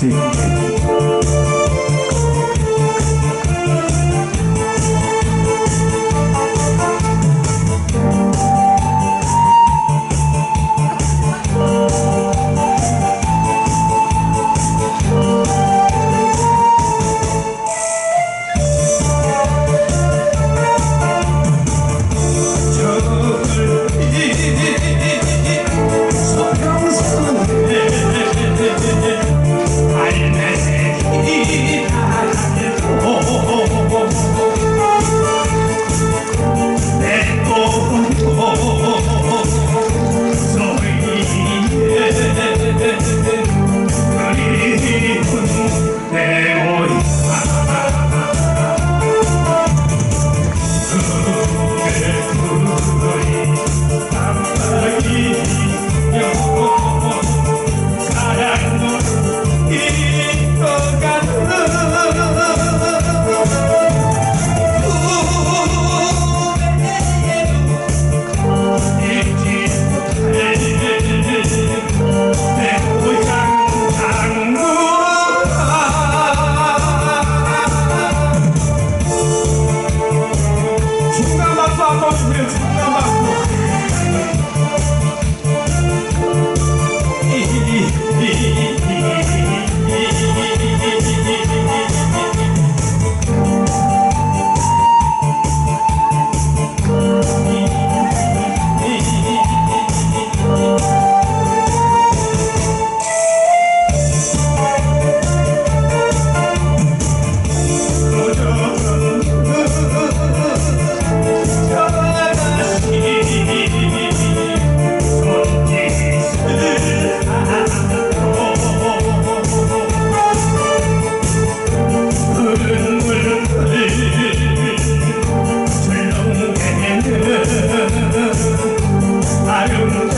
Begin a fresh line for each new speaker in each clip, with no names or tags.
수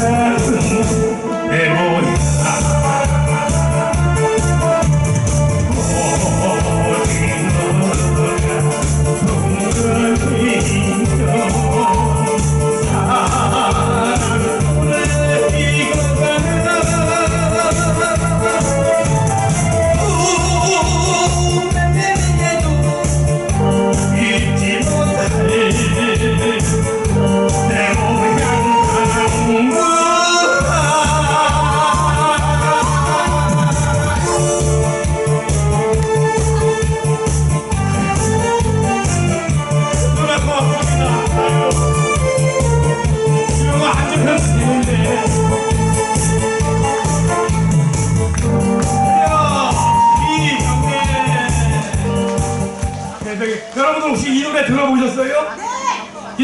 Yeah.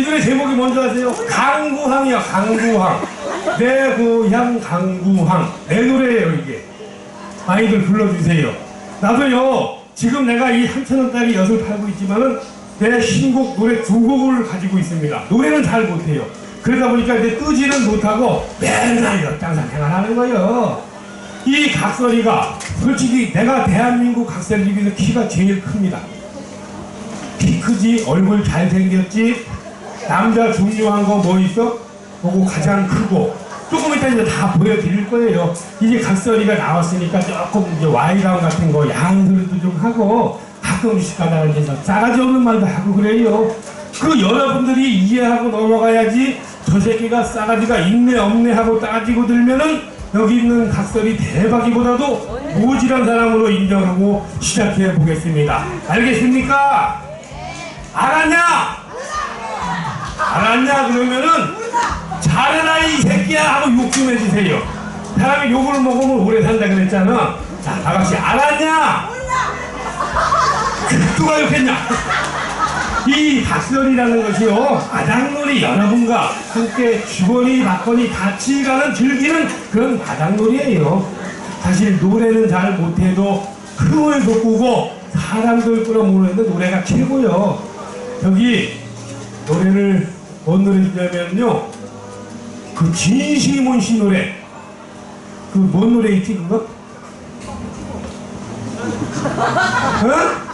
노래 제목이 뭔지 아세요? 강구항이요, 강구항. 내 고향 강구항. 내 노래예요, 이게. 많이들 불러주세요. 나도요, 지금 내가 이 한천원짜리 엿을 팔고 있지만은 내 신곡 노래 두 곡을 가지고 있습니다. 노래는 잘 못해요. 그러다 보니까 이제 뜨지는 못하고 맨날 엿장사 생활하는 거예요. 이 각설이가 솔직히 내가 대한민국 각설 중에서 키가 제일 큽니다. 키 크지, 얼굴 잘생겼지, 남자 중요한 거 뭐 있어? 그거 가장 크고, 조금 이따 이제 다 보여드릴 거예요. 이제 각설이가 나왔으니까 조금 이제 와이다운 같은 거 양들도 좀 하고, 가끔씩 가다가 이제 싸가지 없는 말도 하고 그래요. 그 여러분들이 이해하고 넘어가야지 저 새끼가 싸가지가 있네 없네 하고 따지고 들면은 여기 있는 각설이 대박이보다도 모질한 사람으로 인정하고 시작해 보겠습니다. 알겠습니까? 알았냐? 알았냐? 그러면은 잘해라 이 새끼야 하고 욕 좀 해주세요. 사람이 욕을 먹으면 오래 산다 그랬잖아. 자, 다 같이 알았냐? 누가 욕했냐? 이 각설이라는 것이요 바닥놀이 여러분과 함께 주거니 받거니 같이 가는 즐기는 그런 바닥놀이에요 사실 노래는 잘 못해도 흥을 돋구고 사람들 끌어모으는데 노래가 최고요 여기 노래를 뭔 노래 주냐면요 그 진시몬 씨 노래. 그 뭔 노래 있지 그거? 어?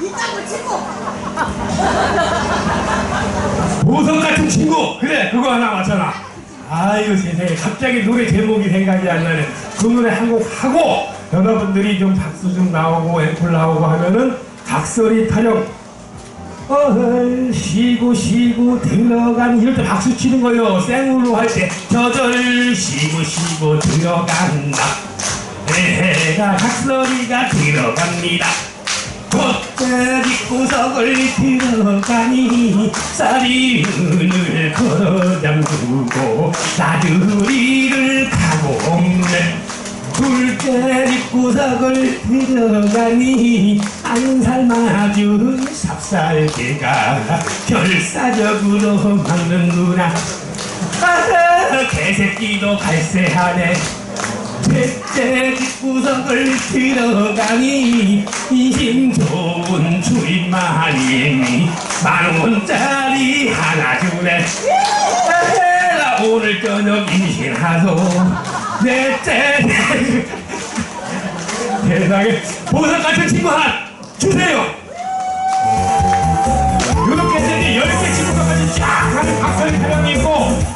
이쪽을 치고
보석 같은 친구. 그래 그거 하나 맞잖아 아유 세상에. 갑자기 노래 제목이 생각이 안 나네. 그 노래 한 곡 하고 여러분들이 좀 박수 좀 나오고 앵콜 나오고 하면은 각설이 타령 어헐 쉬고 쉬고 들어간 이럴 때 박수 치는 거요. 생으로 할 때 저절 쉬고 쉬고 들어간다. 해가 각설이가 들어갑니다. 겉대기 구석을 들어가니 쌀이 은을 걸어 잠그고 나들이를 가고 없네 둘째 구석을 들어가니 안 삶아준 삽살개가 결사적으로 막는구나. 아 개새끼도 갈세하네. 셋째 구석을 들어가니 인심 좋은 주인만이 만원짜리 하나 주네. 나 오늘 저녁 임신하소 넷째. 세상에 보석 같은 친구 하나 주세요. 요렇게 했더니 열개 친구까지 쫙 하는 박설이 사람이 있고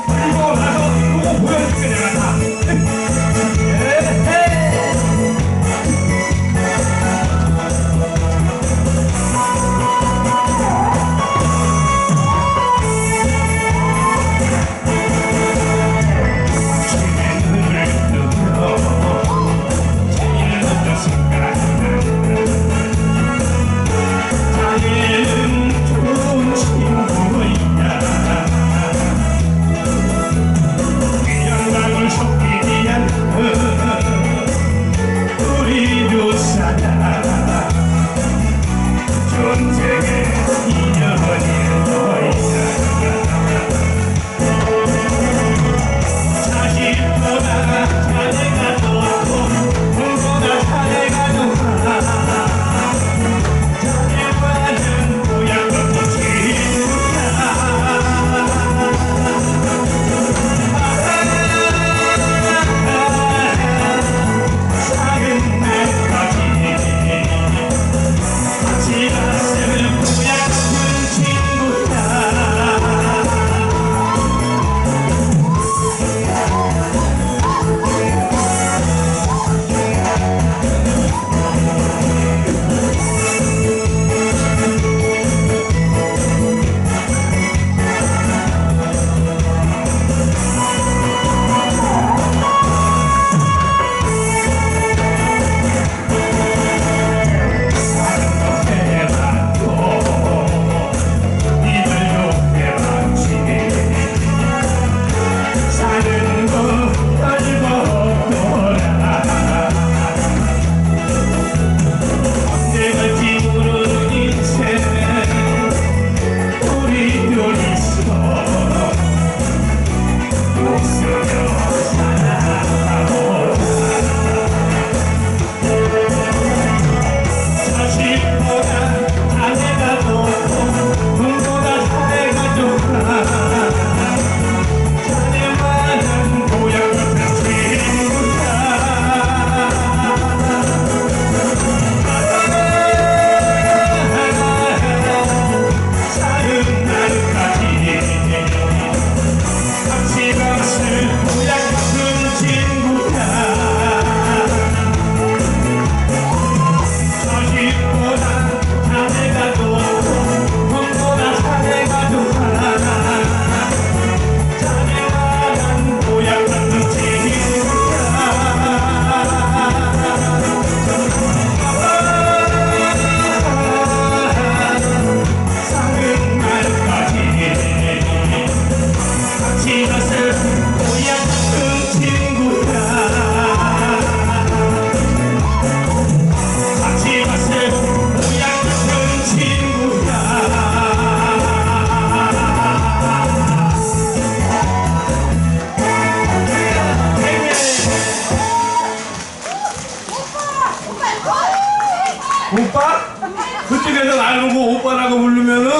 그쪽에서 날 보고 오빠라고 부르면은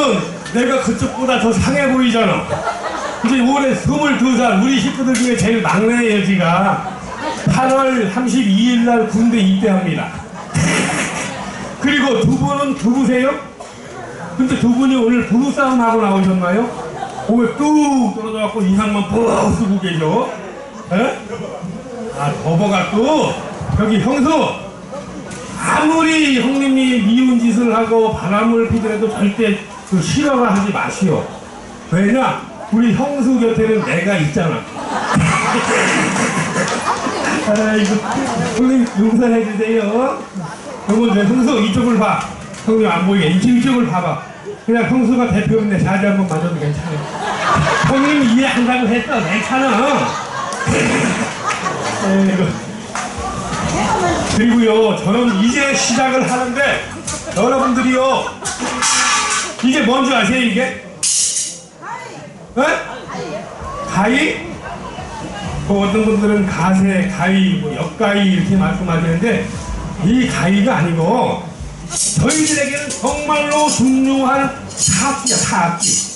내가 그쪽보다 더 상해 보이잖아. 이제 올해 22살 우리 식구들 중에 제일 막내 여지가 8월 32일 날 군대 입대합니다. 그리고 두 분은 부부세요? 근데 두 분이 오늘 부부싸움 하고 나오셨나요? 몸에 뚝 떨어져갖고 이상만 푹 쓰고 계셔. 에? 아, 버버갖고 여기 형수 아무리 형님이 미운 짓을 하고 바람을 피더라도 절대 그 싫어가 하지 마시오. 왜냐? 우리 형수 곁에는 내가 있잖아. 아이고, 형님 용서해 주세요. 형은 내 형수 이쪽을 봐. 형님 안 보이게 이쪽 이쪽을 봐봐. 그냥 형수가 대표인데 자리 한번 맞아도 괜찮아. 형님 이해한다고 했어. 괜찮아. 아이고. 그리고요, 저는 이제 시작을 하는데, 여러분들이요, 이게 뭔지 아세요, 이게? 에? 가위? 뭐 어떤 분들은 가세, 가위, 뭐 역가위 이렇게 말씀하시는데, 이 가위가 아니고, 저희들에게는 정말로 중요한 사악기야, 사악기.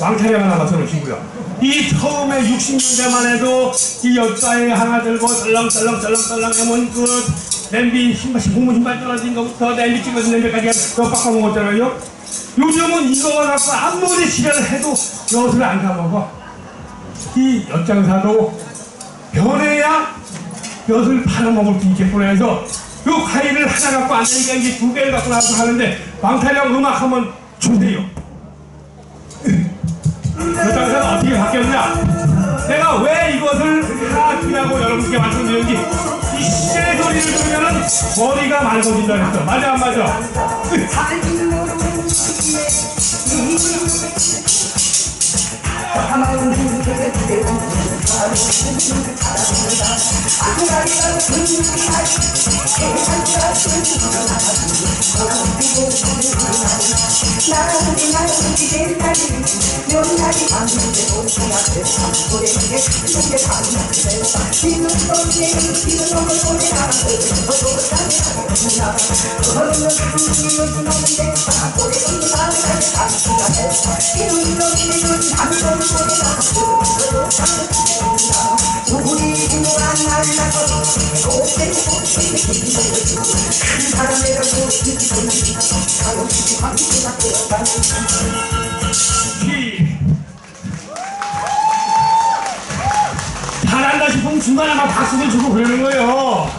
왕타령 하나 맞춰놓으시고요. 이 처음에 60년대만 해도 이 역사에 하나 들고 썰렁썰렁 하면 그 냄비 신발, 고무 신발 떨어진 것부터 냄비 찍어진 냄비까지 또 빡빡 먹었잖아요. 요즘은 이거 갖고 아무리 지랄을 해도 엿을 안 가먹어. 이 엿장사도 변해야 엿을 팔아먹을 수 있겠구나 해서 요 가위를 하나 갖고 안 되니까 이제 두 개를 갖고 나서 하는데 왕타령 음악 한번 주세요. 그 당시는 어떻게 바뀌었냐? 내가 왜 이것을 하악기라고 여러분께 말씀드렸는지 이 시의 소리를 들으면 머리가 맑아진다 그랬어. 맞아 안 맞아?
나
잘한다 싶으면 중간에 막 박수를 주고 그러는 거예요.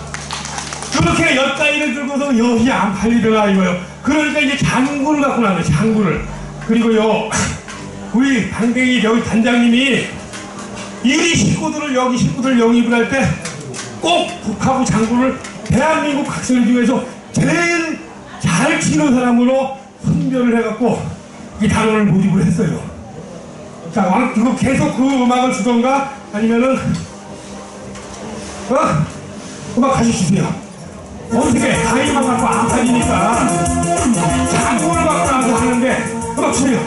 그렇게 엿가위를 들고서 엿이 안 팔리더라 이거요. 그러니까 이제 장구를 갖고 나는 장구를. 그리고요, 우리 방댕이 여기 단장님이 이 식구들을 여기 식구들 영입을 할 때 꼭 북하고 장구를 대한민국 학생들 중에서 제일 잘 치는 사람으로 선별을 해갖고 이 단원을 모집을 했어요. 자, 왕, 이거 계속 그 음악을 주던가 아니면은 어? 음악 다시 주세요. 어떻게 가위만 갖고 안 팔리니까 장구를 갖고 하는데 음악 주세요.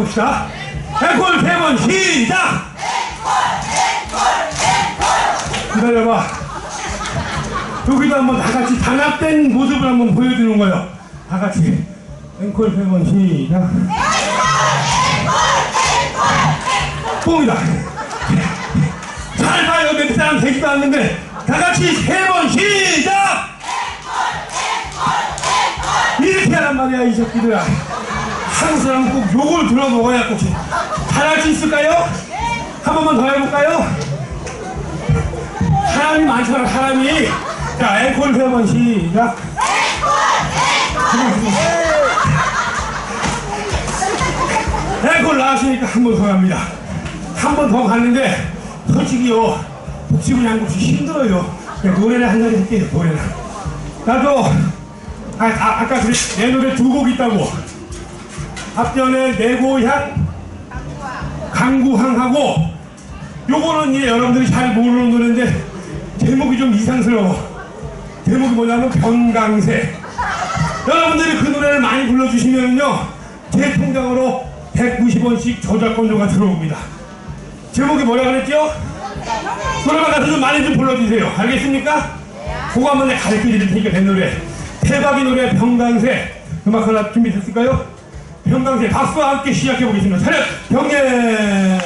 해봅시다. 앵콜 세번 시작! 기다려봐. 여기도 한번 다 같이 단합된 모습을 한번 보여주는 거예요. 다 같이 앵콜 세번 시작. 뽕이다. 잘 봐요. 몇 사람 되지도 않는데 다 같이 세 번 시작. 이렇게 하란 말이야 이 새끼들아. 한국 사람은 꼭 욕을 들어 먹어야 꼭 잘할 수 있을까요? 한 번만 더 해볼까요? 사람이 많잖아 사람이. 자 앵콜 세번 시작. 앵콜 나왔으니까 한 번 더 갑니다. 한 번 더 갔는데 솔직히요 복식은 양국이 힘들어요. 그냥 노래를 한 자리 할게요 노래는. 나도 아, 아, 아까 그래, 내 노래 두 곡 있다고. 앞전에 내 고향 강구항하고 요거는 이제 여러분들이 잘 모르는 노래인데 제목이 좀 이상스러워. 제목이 뭐냐면 변강세. 여러분들이 그 노래를 많이 불러주시면요 제 통장으로 190원씩 저작권료가 들어옵니다. 제목이 뭐라 그랬죠? 노래방 가서 좀 많이 좀 불러주세요. 알겠습니까? 그거 한번 내가 가르쳐 드릴 테니까 된 노래. 대박이 노래 병강세. 음악 하나 준비됐을까요? 병강세 박수와 함께 시작해 보겠습니다. 차렷 병예.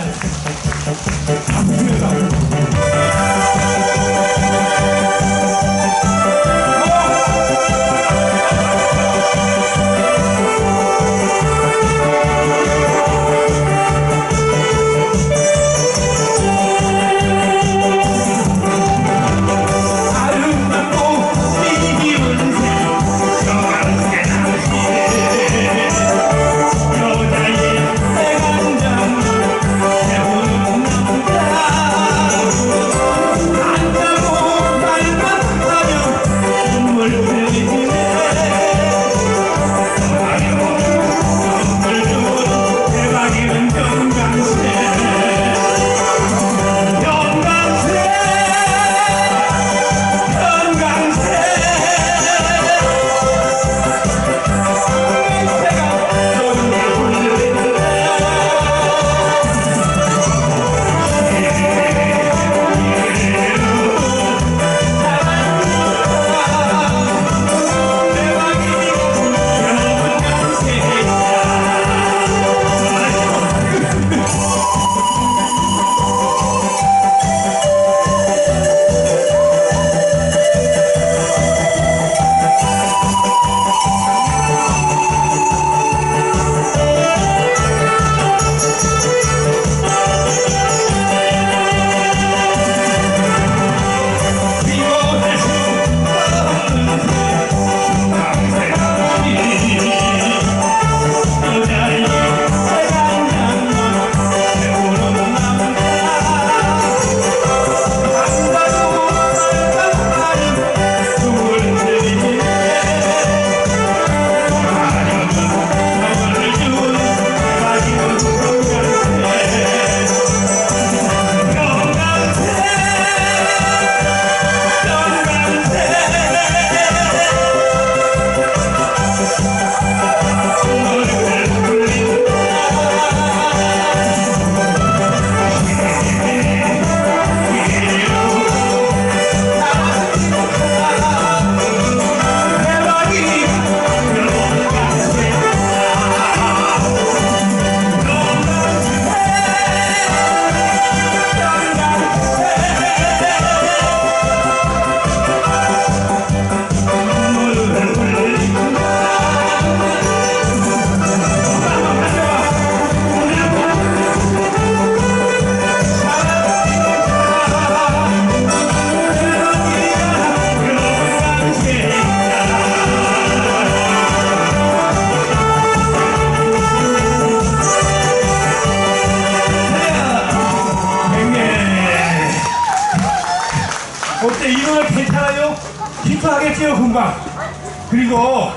그리고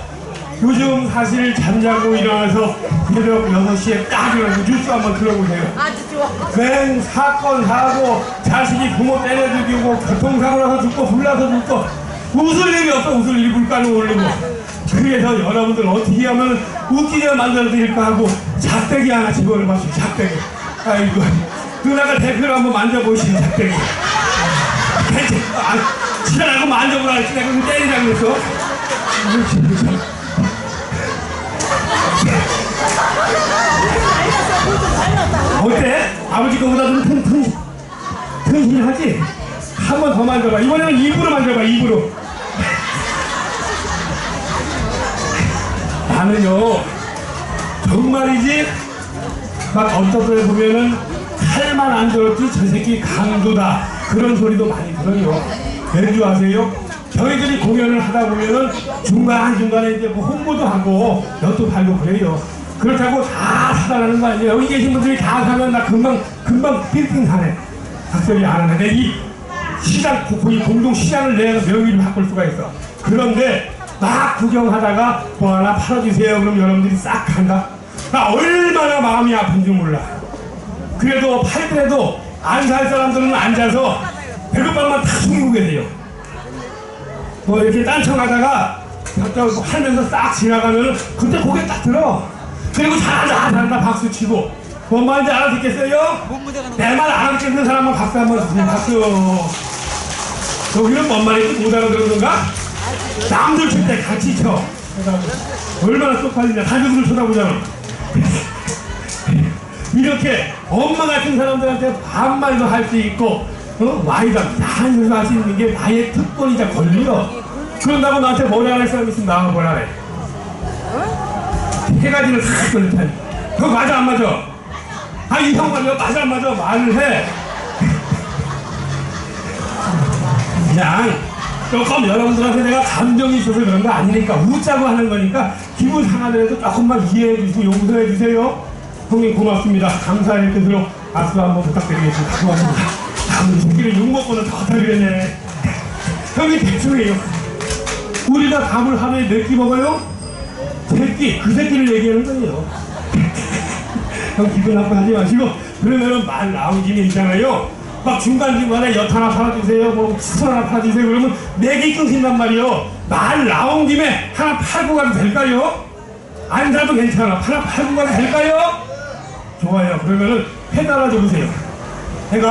요즘 사실 잠자고 일어나서 새벽 6시에 딱 일어나서 뉴스 한번 들어보세요.
아주 좋아.
맨 사건 사고 자식이 부모 때려 죽이고 교통사고 나서 죽고 불나서 죽고 웃을 일이 없어. 웃을 일이 물가로 오르고 그래서 여러분들 어떻게 하면 웃기게 만들어 드릴까 하고 작대기 하나 집어넣어봤어요. 작대기. 아이고. 누나가 대표를 한번 만져보시죠 작대기. 괜찮 아 지랄하고 만져보라 했지. 내가 그 때리자 그랬어. 그렇지, 그렇지. 어때? 아버지 거보다 좀 큰, 큰, 튼실하지? 한 번 더 만져봐. 이번에는 입으로 만져봐, 입으로. 나는요, 정말이지, 막 어떤 데 보면은 칼만 안 들었지, 저 새끼 강도다. 그런 소리도 많이 들어요. 왠지 아세요? 저희들이 공연을 하다 보면은 중간중간에 이제 뭐 홍보도 하고 엿도 팔고 그래요. 그렇다고 다 사달라는 거 아니에요. 여기 계신 분들이 다 사면 나 금방, 금방 빌딩 사네. 박설이 안 하는데 이 시장, 이 공동 시장을 내가 명의를 바꿀 수가 있어. 그런데 막 구경하다가 뭐 하나 팔아주세요. 그럼 여러분들이 싹 간다. 나 얼마나 마음이 아픈지 몰라. 그래도 팔더라도 안 살 사람들은 앉아서 배고픔만 다 숨기고 계세요. 뭐 이렇게 딴청하다가 갖다 하면서 싹 지나가면은 그때 고개 딱 들어. 그리고 잘한다 잘한다 박수 치고 뭔 말인지 알아듣겠어요? 내 말 알아듣겠는 사람은 박수 한 번 주세요. 박수. 여기는 뭔 말인지 못 알아들었는가? 남들 칠 때 같이 쳐. 얼마나 쪽팔리냐. 다들 쳐다보잖아. 이렇게 엄마 같은 사람들한테 반말도 할 수 있고 어? 와이가 야한 소리도 할수 있는 게 나의 특권이자 권리요. 그런다고 나한테 뭐라 할 사람 있으면 나와 뭐라 해? 세 가지를 다 걸렸다니. 그거 맞아 안 맞아? 아이 형 맞아 맞아 안 맞아? 말을 해. 그냥 조금 여러분들한테 내가 감정이 있어서 그런 거 아니니까 웃자고 하는 거니까 기분 상하더라도 조금만 이해해 주시고 용서해 주세요. 형님 고맙습니다. 감사의 뜻으로 박수 한번 부탁드리겠습니다. 고맙습니다. 아 우리 새끼를 욕먹고는 더 하기랬네. 형님 대충해요. 우리가 밥을 하루에 몇 끼 먹어요? 새끼 그 새끼를 얘기하는 거예요. 형 기분 나빠하지 마시고. 그러면은 말 나온 김에 있잖아요. 막 중간중간에 엿 하나 팔아주세요. 뭐 수선 하나 팔아주세요. 그러면 내기 끊긴단 말이요. 말 나온 김에 하나 팔고 가도 될까요? 안 사도 괜찮아. 하나 팔고 가도 될까요? 좋아요. 그러면은 회 달아줘 보세요. 해가